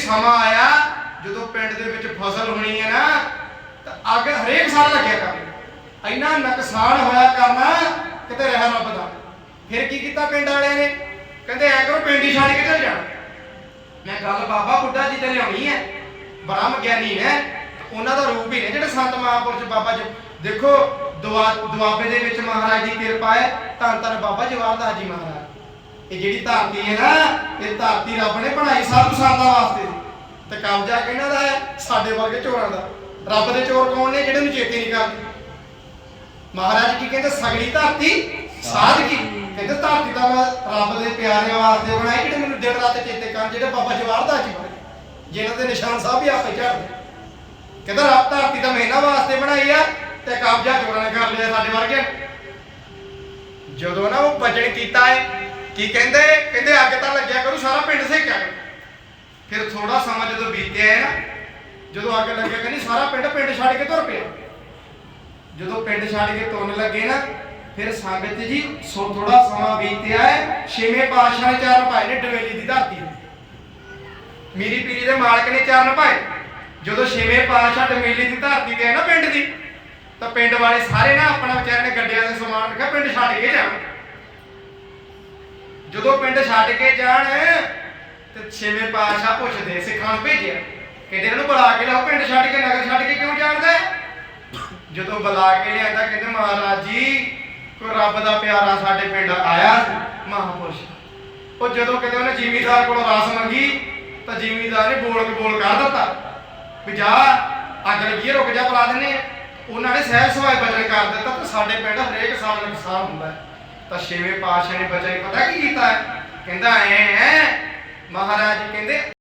ਸਮਾਂ ਆਇਆ, ਜਦੋਂ ਪਿੰਡ ਦੇ ਵਿੱਚ ਫਸਲ ਹੋਣੀ ਹੈ ਨਾ, ਤਾਂ ਅੱਗ ਹਰੇਕ ਸਾਲ ਲੱਗਿਆ ਕਰਨੀ ਇੰਨਾ ਨੁਕਸਾਨ ਹੋਇਆ ਕਰਨਾ, ਕਿਤੇ ਰਹਿ ਰੱਬ ਦਾ ਫਿਰ ਕੀ ਕੀਤਾ ਪਿੰਡ ਵਾਲਿਆਂ ਨੇ? ਕਹਿੰਦੇ, ਐ ਕਰੋ, ਪਿੰਡ ਹੀ ਛੱਡ ਕੇ ਚਲ ਜਾਣਾ। ਮੈਂ ਗੱਲ ਬਾਬਾ ਬੁੱਢਾ ਜੀ ਤੇ ਲਿਆਉਣੀ ਹੈ। ਬ੍ਰਹਮ ਗਿਆਨੀ ਨੇ, ਉਹਨਾਂ ਦਾ ਰੂਪ ਹੀ ਨੇ ਜਿਹੜੇ ਸੰਤ ਮਹਾਂਪੁਰਸ਼ ਬਾਬਾ ਜੀ। ਦੇਖੋ, ਦੁਆ, ਦੁਆਬੇ ਦੇ ਵਿੱਚ ਮਹਾਰਾਜ ਦੀ ਕਿਰਪਾ ਹੈ, ਧੰਨ ਧੰਨ ਬਾਬਾ ਜਵਾਹਰਦਾਸ ਜੀ ਮਹਾਰਾਜ। ਇਹ ਜਿਹੜੀ ਧਰਤੀ ਹੈ ਨਾ, ਇਹ ਧਰਤੀ ਰੱਬ ਨੇ ਬਣਾਈ ਸਾਧੂ ਸੰਤਾਂ ਵਾਸਤੇ। ਤੇ ਕਬਜ਼ਾ ਕਿਹਨਾਂ ਦਾ ਹੈ, ਸਾਡੇ ਵਰਗੇ ਚੋਰਾਂ ਦਾ। ਰੱਬ ਦੇ ਚੋਰ ਕੌਣ ਨੇ ਜਿਹੜੇ ਨੂੰ ਚੇਤੇ ਨਹੀਂ ਕਰਦੇ? ਮਹਾਰਾਜ ਕੀ ਕਹਿੰਦੇ? ਸਗਲੀ ਧਰਤੀ, ਸਾਧ ਕਹਿੰਦੇ ਧਰਤੀ ਦਾ ਮੈਂ ਰੱਬ ਦੇ ਪਿਆਰਿਆਂ ਵਾਸਤੇ ਬਣਾਈ ਜਿਹੜੇ ਮੈਨੂੰ ਦਿਨ ਰਾਤ ਚੇਤੇ ਕਰਨ, ਜਿਹੜੇ ਬਾਬਾ ਜਵਾਹਰਦਾਸ ਜੀ ਬਣੇ। ਜਿਨ੍ਹਾਂ ਦੇ ਨਿਸ਼ਾਨ ਸਾਹਿਬ ਵੀ ਆਪੇ ਝੜਦੇ। ਕਹਿੰਦਾ ਰੱਬ ਧਰਤੀ ਦਾ ਮੈਂ ਵਾਸਤੇ ਬਣਾਈ ਆ ਤੇ ਕਬਜ਼ਾ ਚੋਰਾਂ ਨੇ ਕਰ ਲਿਆ ਸਾਡੇ ਵਰਗੇ ਜਦੋਂ ਨਾ ਉਹ ਭਜਨ ਕੀਤਾ ਹੈ, ਕੀ ਕਹਿੰਦੇ? ਕਹਿੰਦੇ ਅੱਗ ਤਾਂ ਲੱਗਿਆ ਕਰੂ, ਸਾਰਾ ਪਿੰਡ ਸੇਕਿਆ ਕਰੂ। ਫਿਰ ਥੋੜਾ ਸਮਾਂ ਜਦੋਂ ਬੀਤਿਆ ਹੈ ਨਾ, ਜਦੋਂ ਅੱਗ ਲੱਗਿਆ, ਕਹਿੰਦੀ ਸਾਰਾ ਪਿੰਡ ਪਿੰਡ ਛੱਡ ਕੇ ਤੁਰ ਪਿਆ। ਜਦੋਂ ਪਿੰਡ ਛੱਡ ਕੇ ਤੁਰਨ ਲੱਗੇ ਨਾ, ਫਿਰ ਸੰਗਤ ਜੀ ਸੋ ਥੋੜਾ ਸਮਾਂ ਬੀਤਿਆ ਹੈ, ਛੇਵੇਂ ਪਾਤਸ਼ਾਹ ਨੇ ਚਰਨ ਪਾਏ ਨੇ ਡਵੇਲੀ ਦੀ ਧਰਤੀ ਮੀਰੀ ਪੀਰੀ ਦੇ ਮਾਲਕ ਨੇ ਚਰਨ ਪਾਏ। ਜਦੋਂ ਛੇਵੇਂ ਪਾਤਸ਼ਾਹ ਡਵੇਲੀ ਦੀ ਧਰਤੀ ਤੇ ਹੈ ਨਾ ਪਿੰਡ ਦੀ, ਤਾਂ ਪਿੰਡ ਵਾਲੇ ਸਾਰੇ ਨਾ ਆਪਣਾ ਵਿਚਾਰੇ ਨੇ ਗੱਡਿਆਂ ਦੇ ਸਮਾਨ ਰੱਖਿਆ, ਪਿੰਡ ਛੱਡ ਕੇ ਜਾਣ। ਜਦੋਂ ਪਿੰਡ ਛੱਡ ਕੇ ਜਾਣ ਤੇ ਛੇਵੇਂ ਪਾਤਸ਼ਾਹ ਪੁੱਛਦੇ ਸਿੱਖਾਂ ਨੂੰ ਭੇਜਿਆ ਕਹਿੰਦੇ ਇਹਨੂੰ ਬੁਲਾ ਕੇ ਲਾਓ ਪਿੰਡ ਛੱਡ ਕੇ ਨਗਰ ਛੱਡ ਕੇ ਕਿਉਂ ਜਾਣਦਾ ਜਦੋਂ ਬੁਲਾ ਕੇ ਲਿਆਂਦਾ ਕਹਿੰਦੇ ਮਹਾਰਾਜ ਜੀ ਕੋਈ ਰੱਬ ਦਾ ਪਿਆਰਾ ਸਾਡੇ ਪਿੰਡ ਆਇਆ ਸੀ, ਉਹ ਜਦੋਂ ਕਿਤੇ ਉਹਨੇ ਜ਼ਿਮੀਦਾਰ ਕੋਲੋਂ ਰਾਸ ਮੰਗੀ ਤਾਂ ਜ਼ਿਮੀਦਾਰ ਨੇ ਬੋਲ ਕੇ ਬੋਲ ਕਰ ਦਿੱਤਾ ਵੀ ਜਾ ਅੱਗ ਲੱਗੀ ਰੁਕ ਜਾ ਬੁਲਾ ਦਿੰਨੇ ਉਹਨਾਂ ਨੇ ਸਹਿਜ ਸਵਾਏ ਬਚਨ ਕਰ ਦਿੱਤਾ ਤਾਂ ਸਾਡੇ ਪਿੰਡ ਹਰੇਕ ਸਾਲ ਨੁਕਸਾਨ ਹੁੰਦਾ ਤਾਂ ਛੇਵੇਂ ਪਾਤਸ਼ਾਹ ਨੇ ਬਚਨ ਪਤਾ ਕੀ ਕੀਤਾ ਕਹਿੰਦਾ ਐ ਮਹਾਰਾਜ ਕਹਿੰਦੇ